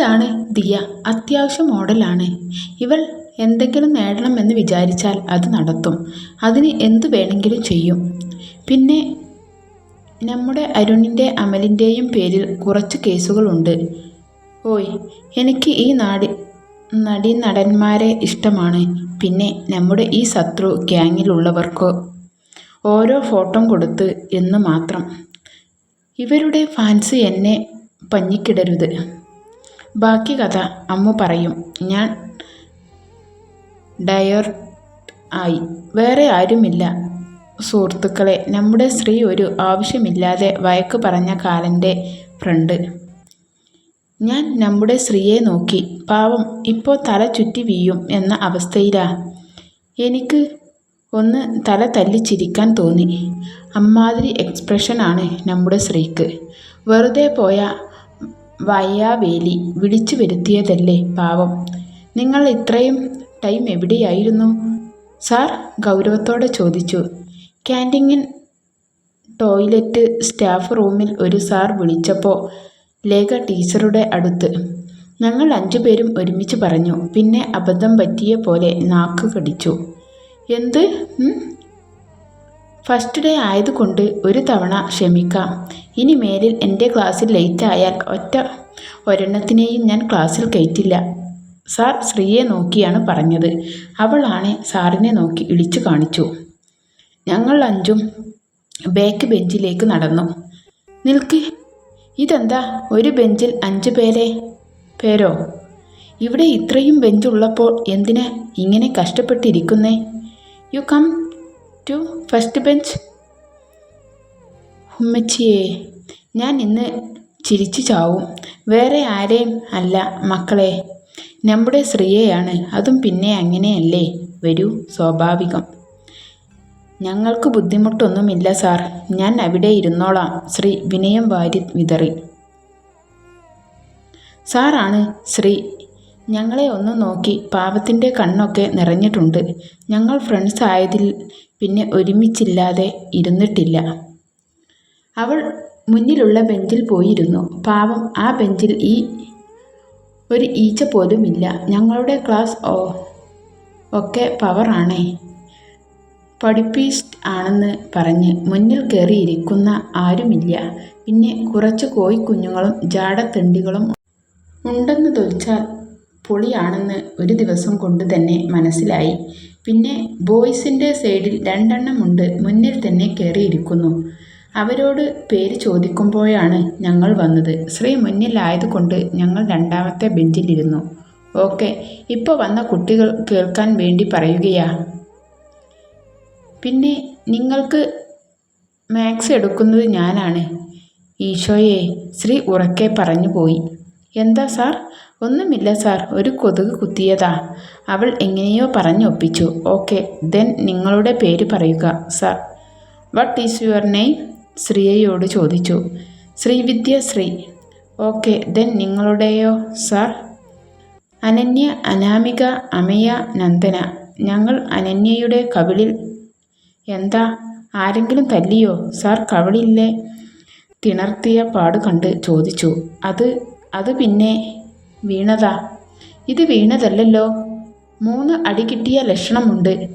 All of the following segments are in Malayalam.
ഇതാണ് ദിയ. അത്യാവശ്യം മോഡലാണ്. ഇവൾ എന്തെങ്കിലും നേടണമെന്ന് വിചാരിച്ചാൽ അത് നടത്തും. അതിന് എന്തു വേണമെങ്കിലും ചെയ്യും. പിന്നെ നമ്മുടെ അരുണിന്റെ അമലിന്റെയും പേരിൽ കുറച്ച് കേസുകളുണ്ട്. ഓയ് എനിക്ക് ഈ നാടി നടന്മാരെ ഇഷ്ടമാണ്. പിന്നെ നമ്മുടെ ഈ ശത്രു ഗ്യാങ്ങിലുള്ളവർക്കോ ഓരോ ഫോട്ടോ കൊടുത്ത് എന്ന് മാത്രം. ഇവരുടെ ഫാൻസ് എന്നെ പഞ്ഞിക്കിടരുത്. ബാക്കി കഥ അമ്മ പറയും. ഞാൻ ഡയർ ആയി. വേറെ ആരുമില്ല. സുഹൃത്തുക്കളെ നമ്മുടെ സ്ത്രീ ഒരു ആവശ്യമില്ലാതെ വയക്ക് പറഞ്ഞ കാലന്റെ ഫ്രണ്ട്. ഞാൻ നമ്മുടെ സ്ത്രീയെ നോക്കി. പാവം ഇപ്പോൾ തല ചുറ്റി വീയും എന്ന അവസ്ഥയിലാ. എനിക്ക് ഒന്ന് തല തല്ലിച്ചിരിക്കാൻ തോന്നി. അമ്മാതിരി എക്സ്പ്രഷനാണ് നമ്മുടെ സ്ത്രീക്ക്. വെറുതെ പോയ വയ്യാവേലി വിളിച്ചു വരുത്തിയതല്ലേ പാവം. നിങ്ങൾ ഇത്രയും ടൈം എവിടെയായിരുന്നു? സാർ ഗൗരവത്തോടെ ചോദിച്ചു. ക്യാന്റീനിൽ ടോയ്ലറ്റ് സ്റ്റാഫ് റൂമിൽ ഒരു സാർ വിളിച്ചപ്പോൾ ലേഖ ടീച്ചറുടെ അടുത്ത്. ഞങ്ങൾ അഞ്ചുപേരും ഒരുമിച്ച് പറഞ്ഞു. പിന്നെ അബദ്ധം പറ്റിയ പോലെ നാക്ക് കടിച്ചു. എന്ത്? ഫസ്റ്റ് ഡേ ആയതുകൊണ്ട് ഒരു തവണ ക്ഷമിക്കാം. ഇനി മേലിൽ എന്റെ ക്ലാസ്സിൽ ലേറ്റ് ആയാൽ ഒറ്റ ഒരെണ്ണത്തിനെയും ഞാൻ ക്ലാസ്സിൽ കയറ്റില്ല. സാർ ശ്രീയെ നോക്കിയാണ് പറഞ്ഞത്. അവളാണ് സാറിനെ നോക്കി ഇളിച്ചു കാണിച്ചു. ഞങ്ങൾ അഞ്ചും ബാക്ക് ബെഞ്ചിലേക്ക് നടന്നു. നിൽക്ക്. ഇതെന്താ? ഒരു ബെഞ്ചിൽ അഞ്ച് പേരെ പേരോ? ഇവിടെ ഇത്രയും ബെഞ്ചുള്ളപ്പോൾ എന്തിനാ ഇങ്ങനെ കഷ്ടപ്പെട്ടിരിക്കുന്നേ? You come to first bench ഉമ്മച്ചിയെ ഞാൻ ഇന്ന് ചിരിച്ചു ചാവും. വേറെ ആരെയും അല്ല മക്കളെ. നമ്മുടെ ശ്രീയയാണ്. അതും പിന്നെ അങ്ങനെയല്ലേ? വരൂ സ്വാഭാവികം. ഞങ്ങൾക്ക് ബുദ്ധിമുട്ടൊന്നുമില്ല സാർ. ഞാൻ അവിടെ ഇരുന്നോളാം. ശ്രീ വിനയം വാരി വിതറി. സാറാണ് ശ്രീ. ഞങ്ങളെ ഒന്ന് നോക്കി. പാവത്തിന്റെ കണ്ണൊക്കെ നിറഞ്ഞിട്ടുണ്ട്. ഞങ്ങൾ ഫ്രണ്ട്സ് ആയതിൽ പിന്നെ ഒരുമിച്ചില്ലാതെ ഇരുന്നിട്ടില്ല. അവൾ മുന്നിലുള്ള ബെഞ്ചിൽ പോയിരുന്നു. പാവം ആ ബെഞ്ചിൽ ഈ ഒരു ഈച്ച പോലും ഇല്ല. ഞങ്ങളുടെ ക്ലാസ് ഓ ഒക്കെ പവറാണേ പഠിപ്പീസ്റ്റ് ആണെന്ന് പറഞ്ഞ് മുന്നിൽ കയറിയിരിക്കുന്ന ആരുമില്ല. പിന്നെ കുറച്ച് കോഴിക്കുഞ്ഞുങ്ങളും ജാടത്തെണ്ടികളും ഉണ്ടെന്ന് തൊലിച്ചാൽ പൊളിയാണെന്ന് ഒരു ദിവസം കൊണ്ട് തന്നെ മനസ്സിലായി. പിന്നെ ബോയ്സിന്റെ സൈഡിൽ രണ്ടെണ്ണം ഉണ്ട് മുന്നിൽ തന്നെ കയറിയിരിക്കുന്നു അവരോട് പേര് ചോദിക്കുമ്പോഴാണ് ഞങ്ങൾ വന്നത്. ശ്രീ മുന്നിലായതുകൊണ്ട് ഞങ്ങൾ രണ്ടാമത്തെ ബെഞ്ചിലിരുന്നു. ഓക്കെ ഇപ്പോൾ വന്ന കുട്ടികൾ കേൾക്കാൻ വേണ്ടി പറയുകയാ. പിന്നെ നിങ്ങൾക്ക് മാത്സ് എടുക്കുന്നത് ഞാനാണ്. ഈശോയെ ശ്രീ ഉറക്കെ പറഞ്ഞു പോയി എന്താ സാർ? ഒന്നുമില്ല സാർ ഒരു കൊതുക് കുത്തിയതാ. അവൾ എങ്ങനെയോ പറഞ്ഞൊപ്പിച്ചു ഓക്കെ ദെൻ നിങ്ങളുടെ പേര് പറയുക sir. What is your name ശ്രീയയോട് ചോദിച്ചു. ശ്രീവിദ്യ ശ്രീ. ഓക്കെ ദെൻ നിങ്ങളുടെയോ സാർ? അനന്യ അനാമിക അമയ നന്ദന. ഞങ്ങൾ അനന്യയുടെ കവിളിൽ. എന്താ? ആരെങ്കിലും തല്ലിയോ? സാർ കവിളിലെ തിണർത്തിയ പാട് കണ്ട് ചോദിച്ചു. അത് അത് പിന്നെ? വീണതാ. ഇത് വീണതല്ലല്ലോ. മൂന്ന് അടി കിട്ടിയ ലക്ഷണമുണ്ട്.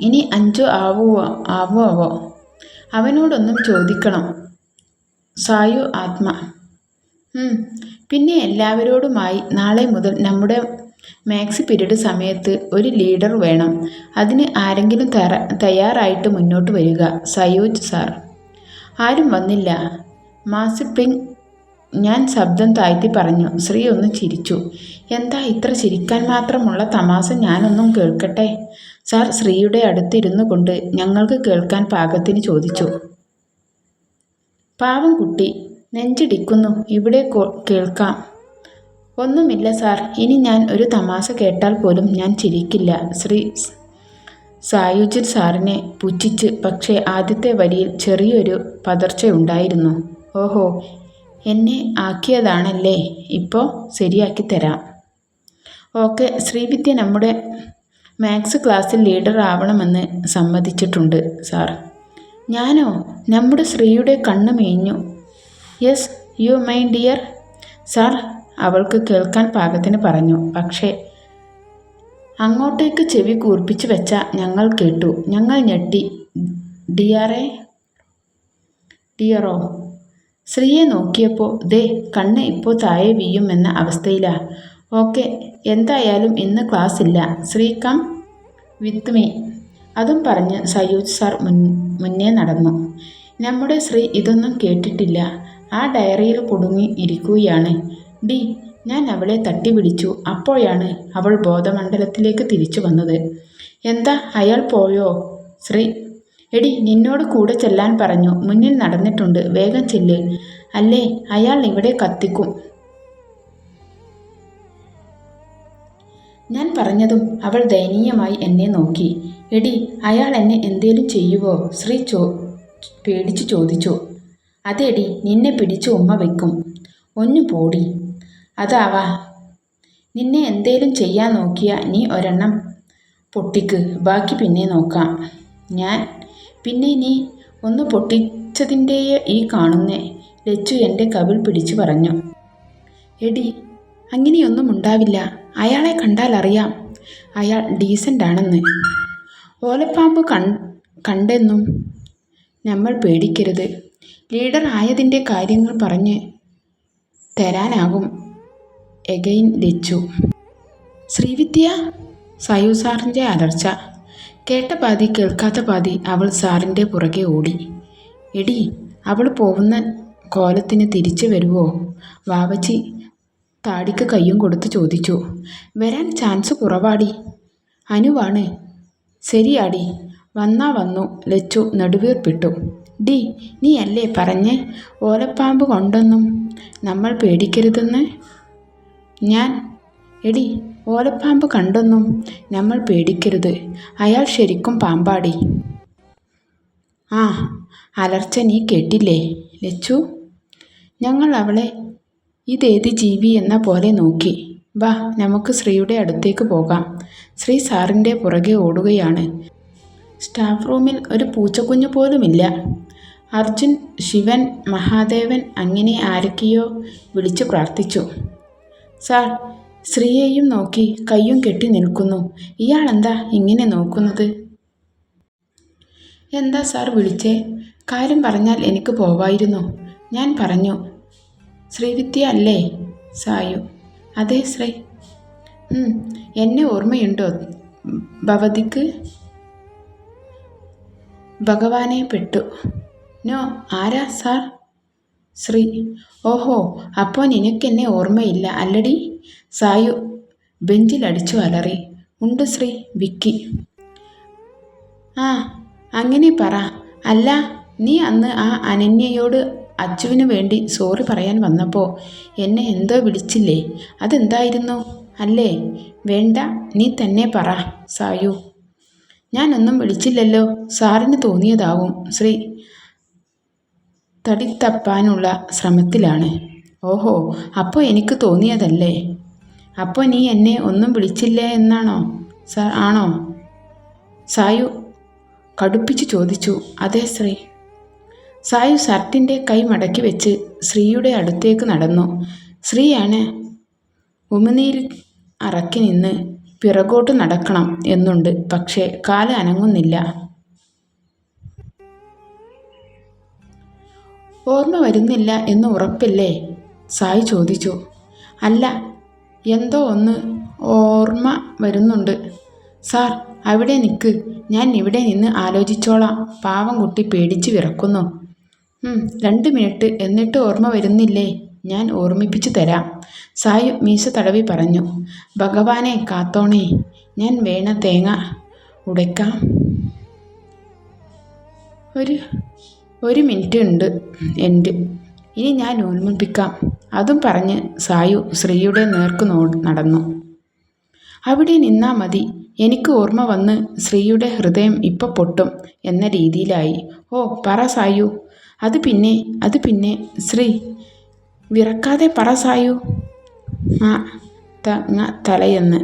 ഇനി അഞ്ചു ആവുമോ ആവുമോ അവനോടൊന്നും ചോദിക്കണം. സായു ആത്മ. പിന്നെ എല്ലാവരോടുമായി നാളെ മുതൽ നമ്മുടെ മാക്സ് പീരീഡ് സമയത്ത് ഒരു ലീഡർ വേണം. അതിന് ആരെങ്കിലും തയ്യാറായിട്ട് മുന്നോട്ട് വരിക. സയോജ് സാർ. ആരും വന്നില്ല. മാസിപ്പിങ് ഞാൻ ശബ്ദം താഴ്ത്തി പറഞ്ഞു ശ്രീ ഒന്ന് ചിരിച്ചു. എന്താ ഇത്ര ചിരിക്കാൻ മാത്രമുള്ള തമാശ ഞാനൊന്നും കേൾക്കട്ടെ? സാർ ശ്രീയുടെ അടുത്തിരുന്നു കൊണ്ട് ഞങ്ങൾക്ക് കേൾക്കാൻ പാകത്തിന് ചോദിച്ചു. പാവം കുട്ടി നെഞ്ചിടിക്കുന്നു ഇവിടെ കേൾക്കാം. ഒന്നുമില്ല സാർ ഇനി ഞാൻ ഒരു തമാശ കേട്ടാൽ പോലും ഞാൻ ചിരിക്കില്ല. ശ്രീ സായുജിൻ സാറിനെ പുച്ഛിച്ച് പക്ഷേ ആദ്യത്തെ വരിയിൽ ചെറിയൊരു പതർച്ചയുണ്ടായിരുന്നു. ഓഹോ എന്നെ ആക്കിയതാണല്ലേ? ഇപ്പോൾ ശരിയാക്കി തരാം. ഓക്കെ ശ്രീവിദ്യ നമ്മുടെ മാത്സ് ക്ലാസ്സിൽ ലീഡർ ആവണമെന്ന് സമ്മതിച്ചിട്ടുണ്ട് സാർ. ഞാനോ? നമ്മുടെ ശ്രീയുടെ കണ്ണ് മേഞ്ഞു. Yes you my dear. Sir അവൾക്ക് കേൾക്കാൻ പാകത്തിന് പറഞ്ഞു. പക്ഷേ അങ്ങോട്ടേക്ക് ചെവി കൂർപ്പിച്ചു വെച്ച ഞങ്ങൾ കേട്ടു. ഞങ്ങൾ ഞെട്ടി. ഡിയറെ? ഡിയറോ? ശ്രീയെ നോക്കിയപ്പോൾ ദേ കണ്ണ് ഇപ്പോൾ താഴെ വീയുമെന്ന എന്ന അവസ്ഥയിലാ. ഓക്കെ എന്തായാലും ഇന്ന് ക്ലാസ് ഇല്ല. Sree come with me. അതും പറഞ്ഞ് സയൂജ് സാർ മുൻ മുന്നേ നടന്നു. നമ്മുടെ ശ്രീ ഇതൊന്നും കേട്ടിട്ടില്ല. ആ ഡയറിയിൽ കുടുങ്ങി ഇരിക്കുകയാണ്. ഡി ഞാൻ അവളെ തട്ടി പിടിച്ചു അപ്പോഴാണ് അവൾ ബോധമണ്ഡലത്തിലേക്ക് തിരിച്ചു വന്നത്. എന്താ അയാൾ പോയോ? ശ്രീ എടി നിന്നോട് കൂടെ ചെല്ലാൻ പറഞ്ഞു. മുന്നിൽ നടന്നിട്ടുണ്ട്. വേഗം ചെല്ല്. അല്ലേ? അയാൾ ഇവിടെ കത്തിക്കും. ഞാൻ പറഞ്ഞതും അവൾ ദയനീയമായി എന്നെ നോക്കി. എടി അയാൾ എന്നെ എന്തേലും ചെയ്യുവോ? ശ്രീ ചോ പേടിച്ചു ചോദിച്ചു. അതെടി നിന്നെ പിടിച്ച് ഉമ്മ വെക്കും. ഒന്നു പോടി. അതാവാ. നിന്നെ എന്തേലും ചെയ്യാൻ നോക്കിയാൽ നീ ഒരെണ്ണം പൊട്ടിക്ക്. ബാക്കി പിന്നെ നോക്കാം. ഞാൻ. പിന്നെ നീ ഒന്ന് പൊട്ടിച്ചതിന്റെ ഈ കാണുന്നേ. ലച്ചു എന്റെ കവിൾ പിടിച്ചു പറഞ്ഞു. എടി അങ്ങനെയൊന്നും ഉണ്ടാവില്ല. അയാളെ കണ്ടാൽ അറിയാം. അയാൾ ഡീസന്റ് ആണെന്ന്. ഓലപ്പാമ്പ് കൺ കണ്ടെന്നും നമ്മൾ പേടിക്കരുത്. ലീഡർ ആയതിന്റെ കാര്യങ്ങൾ പറഞ്ഞ് തരാനാകും. എഗൈൻ ലച്ചു. ശ്രീവിദ്യ സയു സാറിന്റെ അലർച്ച. കേട്ട പാതി കേൾക്കാത്ത പാതി അവൾ സാറിന്റെ പുറകെ ഓടി. എടി അവൾ പോകുന്ന കോലത്തിന് തിരിച്ചു വരുവോ? വാവച്ചി താടിക്ക് കയ്യും കൊടുത്ത് ചോദിച്ചു. വരാൻ ചാൻസ് കുറവാടി. അനുവാണ്. ശരിയാടി. വന്നാ വന്നു. ലച്ചു നെടുവീർപ്പിട്ടു. ഡി നീ അല്ലേ പറഞ്ഞ്? ഓലപ്പാമ്പ് കൊണ്ടൊന്നും നമ്മൾ പേടിക്കരുതെന്ന്? ഞാൻ എടി ഓലപ്പാമ്പ് കണ്ടൊന്നും നമ്മൾ പേടിക്കരുത്. അയാൾ ശരിക്കും പാമ്പാടി. ആ അലർച്ച നീ കേട്ടില്ലേ ലച്ചു? ഞങ്ങൾ അവളെ ഇതേത് ജീവി എന്ന പോലെ നോക്കി. വാ നമുക്ക് ശ്രീയുടെ അടുത്തേക്ക് പോകാം. ശ്രീ സാറിന്റെ പുറകെ ഓടുകയാണ്. സ്റ്റാഫ് റൂമിൽ ഒരു പൂച്ചക്കുഞ്ഞു പോലുമില്ല. അർജുൻ ശിവൻ മഹാദേവൻ അങ്ങനെ ആരൊക്കെയോ വിളിച്ചു പ്രാർത്ഥിച്ചു. സാർ ശ്രീയെയും നോക്കി കയ്യും കെട്ടി നിൽക്കുന്നു. ഇയാളെന്താ ഇങ്ങനെ നോക്കുന്നത്? എന്താ സാർ വിളിച്ചേ? കാര്യം പറഞ്ഞാൽ എനിക്ക് പോവായിരുന്നു. ഞാൻ പറഞ്ഞു ശ്രീവിദ്യ അല്ലേ? സായു അതെ ശ്രീ. എന്നെ ഓർമ്മയുണ്ടോ ഭവതിക്ക്? ഭഗവാനെ പെട്ടു. നോ ആരാ സാർ? ശ്രീ. ഓഹോ അപ്പോൾ നിനക്കെന്നെ ഓർമ്മയില്ല അല്ലടി? സായു ബെഞ്ചിലടിച്ചു അലറി. ഉണ്ട് ശ്രീ വിക്കി. ആ അങ്ങനെ പറ. അല്ല നീ അന്ന് ആ അനന്യയോട് അച്ചുവിന് വേണ്ടി സോറി പറയാൻ വന്നപ്പോൾ എന്നെ എന്തോ വിളിച്ചില്ലേ? അതെന്തായിരുന്നു? അല്ലേ? വേണ്ട നീ തന്നെ പറ സായു. ഞാനൊന്നും വിളിച്ചില്ലല്ലോ. സാറിന് തോന്നിയതാവും ശ്രീ. തടിത്തപ്പാനുള്ള ശ്രമത്തിലാണ്. ഓഹോ അപ്പോൾ എനിക്ക് തോന്നിയതല്ലേ? അപ്പോൾ നീ എന്നെ ഒന്നും വിളിച്ചില്ലേ എന്നാണോ? സാർ ആണോ? സായു കടുപ്പിച്ച് ചോദിച്ചു. അതെ ശ്രീ. സായു ഷർട്ടിന്റെ കൈ മടക്കി വെച്ച് ശ്രീയുടെ അടുത്തേക്ക് നടന്നു. ശ്രീയാണ് ഉമിനീര് അറക്കി നിന്ന് പിറകോട്ട് നടക്കണം എന്നുണ്ട്. പക്ഷേ കാൽ അനങ്ങുന്നില്ല. ഓർമ്മ വരുന്നില്ല എന്ന് ഉറപ്പില്ലേ? സായി ചോദിച്ചു. അല്ല എന്തോ ഒന്ന് ഓർമ്മ വരുന്നുണ്ട്. സാർ അവിടെ നിൽക്ക് ഞാൻ ഇവിടെ നിന്ന് ആലോചിച്ചോളാം. പാവം കുട്ടി പേടിച്ച് വിറക്കുന്നു. രണ്ട് മിനിറ്റ് എന്നിട്ട് ഓർമ്മ വരുന്നില്ലേ? ഞാൻ ഓർമ്മിപ്പിച്ചു തരാം. സായു മീശ തടവി പറഞ്ഞു. ഭഗവാനെ കാത്തോണേ ഞാൻ വേണ തേങ്ങ ഉടയ്ക്കാം. ഒരു ഒരു മിനിറ്റ് ഉണ്ട് എന്റെ ഇനി ഞാൻ ഓർമ്മിപ്പിക്കാം. അതും പറഞ്ഞ് സായു ശ്രീയുടെ നേർക്ക് നോ നടന്നു. അവിടെ നിന്നാ മതി. എനിക്ക് ഓർമ്മ വന്ന് ശ്രീയുടെ ഹൃദയം ഇപ്പൊ പൊട്ടും എന്ന രീതിയിലായി. ഓ പറ സായു. അത് പിന്നെ അത് പിന്നെ. ശ്രീ വിറക്കാതെ പറ സായു. ആ തലയെന്ന്.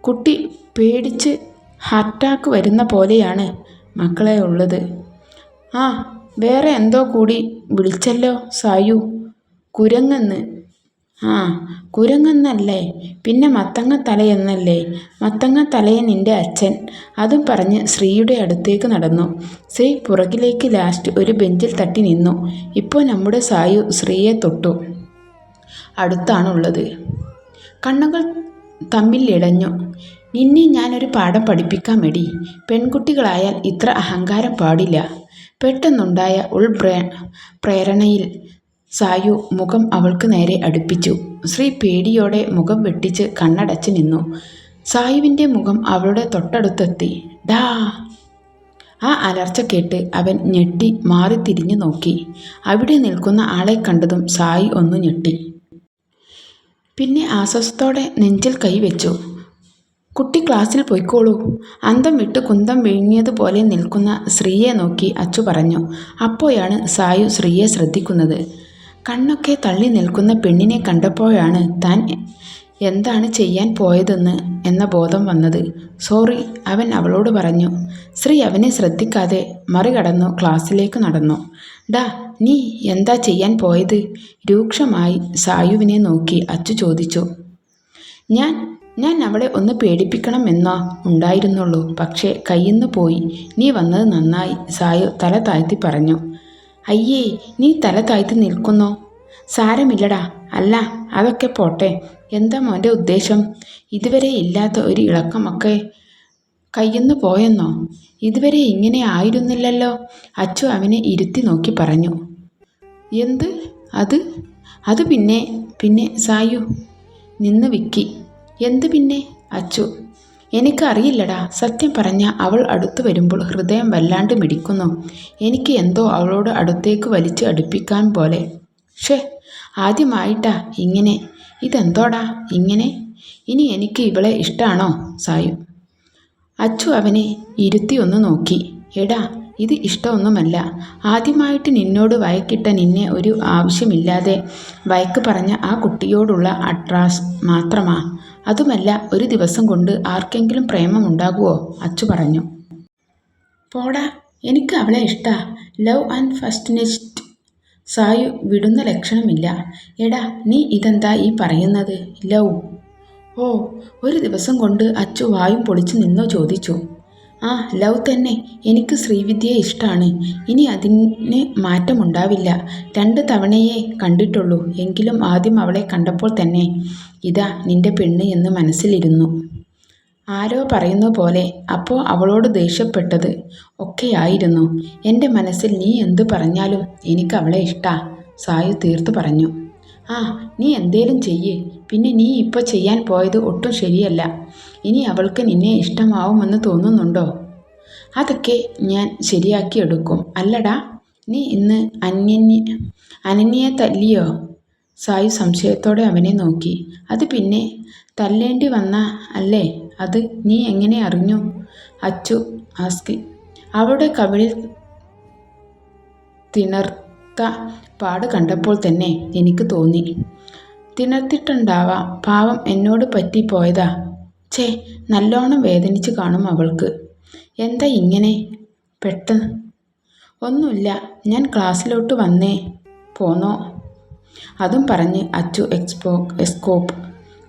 കുട്ടി പേടിച്ച് ഹാർട്ടാക്ക് വരുന്ന പോലെയാണ് മക്കളെ ഉള്ളത്. ആ വേറെ എന്തോ കൂടി. വിളിച്ചല്ലോ സായു. കുരങ്ങെന്ന്. ആ കുരങ്ങെന്നല്ലേ. പിന്നെ മത്തങ്ങ തലയെന്നല്ലേ മത്തങ്ങ തലയൻ നിന്റെ അച്ഛൻ. അതും പറഞ്ഞ് ശ്രീയുടെ അടുത്തേക്ക് നടന്നു. ശ്രീ പുറകിലേക്ക് ലാസ്റ്റ് ഒരു ബെഞ്ചിൽ തട്ടി നിന്നു. ഇപ്പോൾ നമ്മുടെ സായു ശ്രീയെ തൊട്ടു. അടുത്താണുള്ളത്. കണ്ണുകൾ തമ്മിൽ ഇടഞ്ഞു നിന്നെ ഞാനൊരു പാഠം പഠിപ്പിക്കാൻ മടി പെൺകുട്ടികളായാൽ ഇത്ര അഹങ്കാരം പാടില്ല. പെട്ടെന്നുണ്ടായ ഉൾപ്രേ പ്രേരണയിൽ സായു മുഖം അവൾക്ക് നേരെ അടുപ്പിച്ചു. ശ്രീ പേടിയോടെ മുഖം വെട്ടിച്ച് കണ്ണടച്ച് നിന്നു. സായുവിന്റെ മുഖം അവളുടെ തൊട്ടടുത്തെത്തി. ഡാ! ആ അലർച്ച കേട്ട് അവൻ ഞെട്ടി മാറി തിരിഞ്ഞു നോക്കി. അവിടെ നിൽക്കുന്ന ആളെ കണ്ടതും സായി ഒന്ന് ഞെട്ടി. പിന്നെ ആശ്വാസത്തോടെ നെഞ്ചിൽ കൈവച്ചു. കുട്ടി ക്ലാസ്സിൽ പോയിക്കോളൂ. അന്തം വിട്ട് കുന്തം വിഴുങ്ങിയതുപോലെ നിൽക്കുന്ന ശ്രീയെ നോക്കി അച്ചു പറഞ്ഞു അപ്പോഴാണ് സായു ശ്രീയെ ശ്രദ്ധിക്കുന്നത്. കണ്ണൊക്കെ തള്ളി നിൽക്കുന്ന പെണ്ണിനെ കണ്ടപ്പോഴാണ് താൻ എന്താണ് ചെയ്യാൻ പോയതെന്ന് എന്ന ബോധം വന്നത്. സോറി അവൻ അവളോട് പറഞ്ഞു. ശ്രീ അവനെ ശ്രദ്ധിക്കാതെ മറികടന്നു ക്ലാസ്സിലേക്ക് നടന്നു. ഡാ നീ എന്താ ചെയ്യാൻ പോയത്? രൂക്ഷമായി സായുവിനെ നോക്കി അച്ചു ചോദിച്ചു. ഞാൻ ഞാൻ അവളെ ഒന്ന് പേടിപ്പിക്കണം എന്നോ ഉണ്ടായിരുന്നുള്ളൂ. പക്ഷേ കയ്യിന്ന് പോയി. നീ വന്നത് നന്നായി. സായു തല താഴ്ത്തി പറഞ്ഞു. അയ്യേ നീ തല താഴ്ത്തി നിൽക്കുന്നോ? സാരമില്ലടാ. അല്ല അതൊക്കെ പോട്ടെ. എന്താ മോന്റെ ഉദ്ദേശം? ഇതുവരെ ഇല്ലാത്ത ഒരു ഇളക്കമൊക്കെ കയ്യെന്ന് പോയെന്നോ? ഇതുവരെ ഇങ്ങനെ ആയിരുന്നില്ലല്ലോ. അച്ചു അവനെ ഇരുത്തി നോക്കി പറഞ്ഞു. എന്ത്? അത്? അത് പിന്നെ പിന്നെ സായു. നിന്ന് വിക്കി. എന്ത് പിന്നെ? അച്ചു എനിക്കറിയില്ലടാ. സത്യം പറഞ്ഞ അവൾ അടുത്തു വരുമ്പോൾ ഹൃദയം വല്ലാണ്ട് മിടിക്കുന്നു. എനിക്ക് എന്തോ അവളോട് അടുത്തേക്ക് വലിച്ച് അടുപ്പിക്കാൻ പോലെ. ഷേ ആദ്യമായിട്ടാ ഇങ്ങനെ. ഇതെന്തോടാ ഇങ്ങനെ? ഇനി എനിക്ക് ഇവളെ ഇഷ്ടാണോ? സായു. അച്ചു അവനെ ഇരുത്തി ഒന്ന് നോക്കി. എടാ ഇത് ഇഷ്ടമൊന്നുമല്ല. ആദ്യമായിട്ട് നിന്നോട് വയക്കിട്ട നിന്നെ ഒരു ആവശ്യമില്ലാതെ വയക്ക് പറഞ്ഞ ആ കുട്ടിയോടുള്ള അട്രാസ് മാത്രമാ. അതുമല്ല ഒരു ദിവസം കൊണ്ട് ആർക്കെങ്കിലും പ്രേമമുണ്ടാകുമോ അച്ചു പറഞ്ഞു. പോടാ എനിക്ക് അവളെ ഇഷ്ടാ. ലവ് ആൻഡ് ഫസ്റ്റ് നെസ്റ്റ് സായു വിടുന്ന ലക്ഷണമില്ല. എടാ നീ ഇതെന്താ ഈ പറയുന്നത്? ലവ്. ഓ ഒരു ദിവസം കൊണ്ട് അച്ചു വായും പൊളിച്ചു നിന്നോ ചോദിച്ചു. ആ ലവ് തന്നെ എനിക്ക് ശ്രീവിദ്യയെ ഇഷ്ടമാണ് ഇനി അതിന് മാറ്റമുണ്ടാവില്ല. രണ്ട് തവണയേ കണ്ടിട്ടുള്ളൂ. എങ്കിലും ആദ്യം അവളെ കണ്ടപ്പോൾ തന്നെ. ഇതാ നിന്റെ പെണ്ണ് എന്ന് മനസ്സിലിരുന്നു. ആരോ പറയുന്ന പോലെ അപ്പോൾ അവളോട് ദേഷ്യപ്പെട്ടത് ഒക്കെയായിരുന്നു. എന്റെ മനസ്സിൽ നീ എന്തു പറഞ്ഞാലും എനിക്ക് അവളെ ഇഷ്ടാ സായു തീർത്തു പറഞ്ഞു. ആ നീ എന്തേലും ചെയ്യേ. പിന്നെ നീ ഇപ്പോൾ ചെയ്യാൻ പോയത് ഒട്ടും ശരിയല്ല. ഇനി അവൾക്ക് നിന്നെ ഇഷ്ടമാവുമെന്ന് തോന്നുന്നുണ്ടോ? അതൊക്കെ ഞാൻ ശരിയാക്കിയെടുക്കും. അല്ലടാ നീ ഇന്ന് അന്യന്യ അനന്യയെ തല്ലിയോ സായു സംശയത്തോടെ അവനെ നോക്കി. അത് പിന്നെ തല്ലേണ്ടി വന്ന അല്ലേ? അത് നീ എങ്ങനെ അറിഞ്ഞു? അച്ചു ആസ്കി അവളുടെ കവിളിൽ തിണർത്ത പാട് കണ്ടപ്പോൾ തന്നെ എനിക്ക് തോന്നി. തിണർത്തിട്ടുണ്ടാവാം. പാവം എന്നോട് പറ്റിപ്പോയതാ ഛേ നല്ലോണം വേദനിച്ച് കാണും അവൾക്ക്. എന്താ ഇങ്ങനെ? പെട്ടെന്ന്. ഒന്നുമില്ല ഞാൻ ക്ലാസ്സിലോട്ട് വന്നേ. പോന്നോ? അതും പറഞ്ഞ് അച്ചു എക്സ്പോ എസ്കോപ്പ്.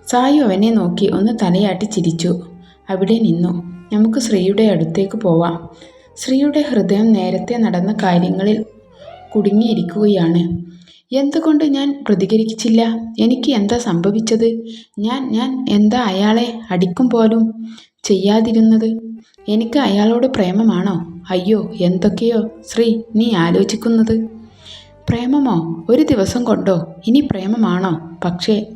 സായു അവനെ നോക്കി ഒന്ന് തലയാട്ടി ചിരിച്ചു. അവിടെ നിന്നു. നമുക്ക് ശ്രീയുടെ അടുത്തേക്ക് പോവാം. ശ്രീയുടെ ഹൃദയം നേരത്തെ നടന്ന കാര്യങ്ങളിൽ കുടുങ്ങിയിരിക്കുകയാണ്. എന്തുകൊണ്ട് ഞാൻ പ്രതികരിച്ചില്ല? എനിക്ക് എന്താ സംഭവിച്ചത്? ഞാൻ ഞാൻ എന്താ അയാളെ അടിക്കും പോലും ചെയ്യാതിരുന്നത്? എനിക്ക് അയാളോട് പ്രേമമാണോ? അയ്യോ എന്തൊക്കെയോ. ശ്രീ നീ ആലോചിക്കുന്നത് പ്രേമമോ? ഒരു ദിവസം കൊണ്ടോ? ഇനി പ്രേമമാണോ? പക്ഷേ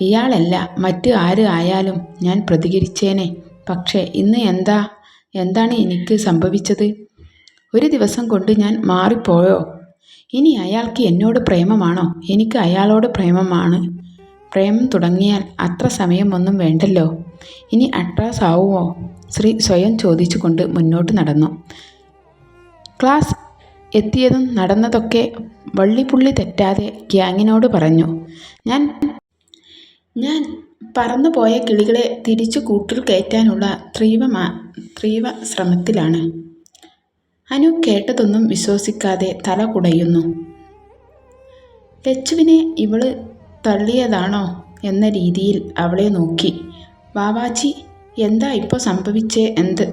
ഇയാളല്ല. മറ്റ് ആര് ആയാലും ഞാൻ പ്രതികരിച്ചേനെ. പക്ഷേ ഇന്ന് എന്താ? എന്താണ് എനിക്ക് സംഭവിച്ചത്? ഒരു ദിവസം കൊണ്ട് ഞാൻ മാറിപ്പോയോ? ഇനി അയാൾക്ക് എന്നോട് പ്രേമമാണോ? എനിക്ക് അയാളോട് പ്രേമമാണ്. പ്രേമം തുടങ്ങിയാൽ അത്ര സമയമൊന്നും വേണ്ടല്ലോ. ഇനി അട്രാസ് ആവുമോ ശ്രീ സ്വയം ചോദിച്ചുകൊണ്ട് മുന്നോട്ട് നടന്നു. ക്ലാസ് എത്തിയതും നടന്നതൊക്കെ വള്ളിപ്പുള്ളി തെറ്റാതെ ഗ്യാങ്ങിനോട് പറഞ്ഞു. ഞാൻ ഞാൻ പറന്നുപോയ കിളികളെ തിരിച്ചു കൂട്ടിൽ കയറ്റാനുള്ള തീവ്രമാ തീവ്ര ശ്രമത്തിലാണ്. അനു കേട്ടതൊന്നും വിശ്വസിക്കാതെ തല കുടയുന്നു. ലച്ചുവിനെ ഇവൾ തള്ളിയതാണോ എന്ന രീതിയിൽ അവളെ നോക്കി. വാവാച്ചി എന്താ ഇപ്പോൾ സംഭവിച്ചേ എന്ത്?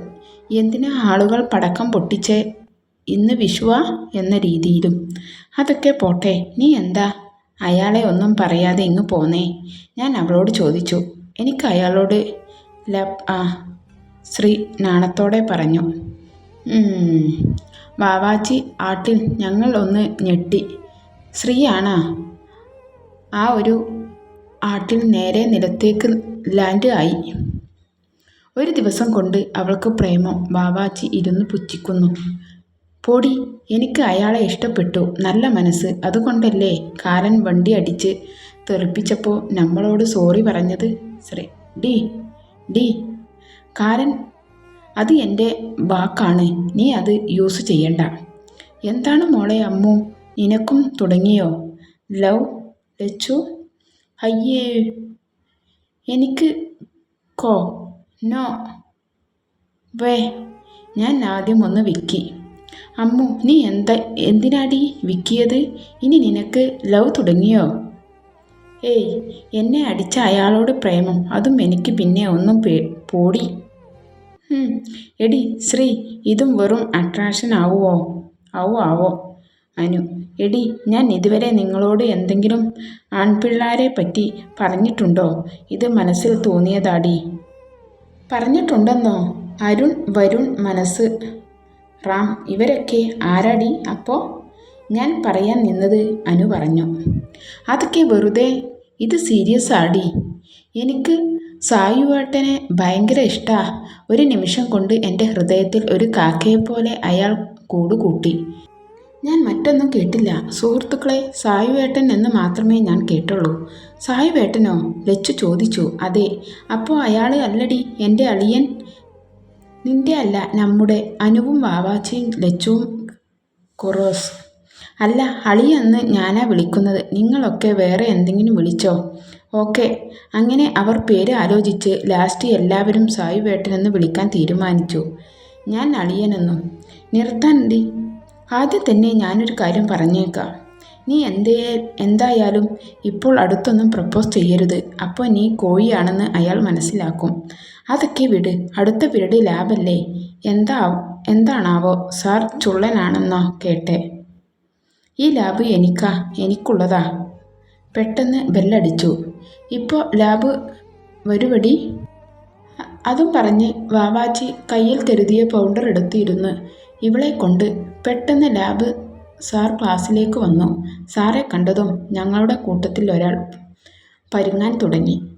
എന്തിനാ ആളുകൾ പടക്കം പൊട്ടിച്ചേ ഇന്ന് വിഷുവാ എന്ന രീതിയിലും. അതൊക്കെ പോട്ടെ നീ എന്താ? അയാളെ ഒന്നും പറയാതെ ഇങ്ങ് പോന്നേ. ഞാൻ അവളോട് ചോദിച്ചു. എനിക്ക് അയാളോട് ആ ശ്രീ നാണത്തോടെ പറഞ്ഞു. വാവാച്ചി ആട്ടിൽ ഞങ്ങൾ ഒന്ന് ഞെട്ടി. ശ്രീയാണാ? ആ ഒരു ആട്ടിൽ നേരെ നിലത്തേക്ക് ലാൻഡ് ആയി. ഒരു ദിവസം കൊണ്ട് അവൾക്ക് പ്രേമം. വാവാച്ചി ഇരുന്ന് പുച്ഛിക്കുന്നു. പൊടി എനിക്ക് അയാളെ ഇഷ്ടപ്പെട്ടു. നല്ല മനസ്സ്. അതുകൊണ്ടല്ലേ കാരൻ വണ്ടി അടിച്ച് തെറിപ്പിച്ചപ്പോൾ നമ്മളോട് സോറി പറഞ്ഞത്? ശ്രീ ഡി ഡി കാരൻ അത് എന്റെ വാക്കാണ്. നീ അത് യൂസ് ചെയ്യണ്ട. എന്താണ് മോളെ അമ്മു? നിനക്കും തുടങ്ങിയോ? ലവ് ലച്ചു? അയ്യേ എനിക്ക് കോ നോ വേ ഞാൻ ആദ്യം ഒന്ന് വിക്കി. അമ്മു നീ എന്താ എന്തിനാടി വിക്കിയത്? ഇനി നിനക്ക് ലവ് തുടങ്ങിയോ? ഏയ് എന്നെ അടിച്ച അയാളോട് പ്രേമം അതും എനിക്ക് പിന്നെ ഒന്നും പോടി. എടി ശ്രീ ഇതും വെറും അട്രാക്ഷൻ ആവുമോ ആവോ ആവോ. അനു എടി ഞാൻ ഇതുവരെ നിങ്ങളോട് എന്തെങ്കിലും ആൺപിള്ളാരെ പറ്റി പറഞ്ഞിട്ടുണ്ടോ? ഇത് മനസ്സിൽ തോന്നിയതാടി. പറഞ്ഞിട്ടുണ്ടെന്നോ? അരുൺ വരുൺ മനസ്സ്. റാം ഇവരൊക്കെ ആരാടി? അപ്പോൾ ഞാൻ പറയാൻ നിന്നത് അനു പറഞ്ഞു. അതൊക്കെ വെറുതെ ഇത് സീരിയസ് ആടി. എനിക്ക് സായുവേട്ടനെ ഭയങ്കര ഇഷ്ടാ. ഒരു നിമിഷം കൊണ്ട് എന്റെ ഹൃദയത്തിൽ ഒരു കാക്കയെപ്പോലെ അയാൾ കൂടുകൂട്ടി. ഞാൻ മറ്റൊന്നും കേട്ടില്ല. സുഹൃത്തുക്കളെ സായുവേട്ടൻ എന്ന് മാത്രമേ ഞാൻ കേട്ടുള്ളൂ. സായുവേട്ടനോ? ലച്ചു ചോദിച്ചു. അതെ. അപ്പോൾ അയാൾ അല്ലടി എന്റെ അളിയൻ നിന്റെ അല്ല നമ്മുടെ അനുവും വാവാച്ചയും ലച്ചുവും കൊറോസ്. അല്ല അളിയെന്ന് ഞാനാ വിളിക്കുന്നത്. നിങ്ങളൊക്കെ വേറെ എന്തെങ്കിലും വിളിച്ചോ? ഓക്കെ. അങ്ങനെ അവർ പേര് ആലോചിച്ച് ലാസ്റ്റ് എല്ലാവരും സായുവേട്ടനെന്ന് വിളിക്കാൻ തീരുമാനിച്ചു. ഞാൻ അളിയനെന്നും. നിർത്താൻഡി ആദ്യം തന്നെ ഞാനൊരു കാര്യം പറഞ്ഞേക്കാം. നീ എന്തേ എന്തായാലും ഇപ്പോൾ അടുത്തൊന്നും പ്രപ്പോസ് ചെയ്യരുത്. അപ്പോൾ നീ കോഴിയാണെന്ന് അയാൾ മനസ്സിലാക്കും. അതൊക്കെ വിട്. അടുത്ത പീരീഡ് ലാബല്ലേ? എന്താ എന്താണാവോ? സാർ ചുള്ളനാണെന്നോ കേട്ടെ. ഈ ലാബ് എനിക്കാ എനിക്കുള്ളതാ. പെട്ടെന്ന് ബെല്ലടിച്ചു. ഇപ്പോൾ ലാബ് വരുവടി? അതും പറഞ്ഞ് വാവാച്ചി കയ്യിൽ കരുതിയ പൗഡർ എടുത്തിരുന്ന്. ഇവളെ കൊണ്ട് പെട്ടെന്ന് ലാബ് സാർ ക്ലാസ്സിലേക്ക് വന്നു. സാറെ കണ്ടതും ഞങ്ങളുടെ കൂട്ടത്തിൽ ഒരാൾ പരുങ്ങാൻ തുടങ്ങി.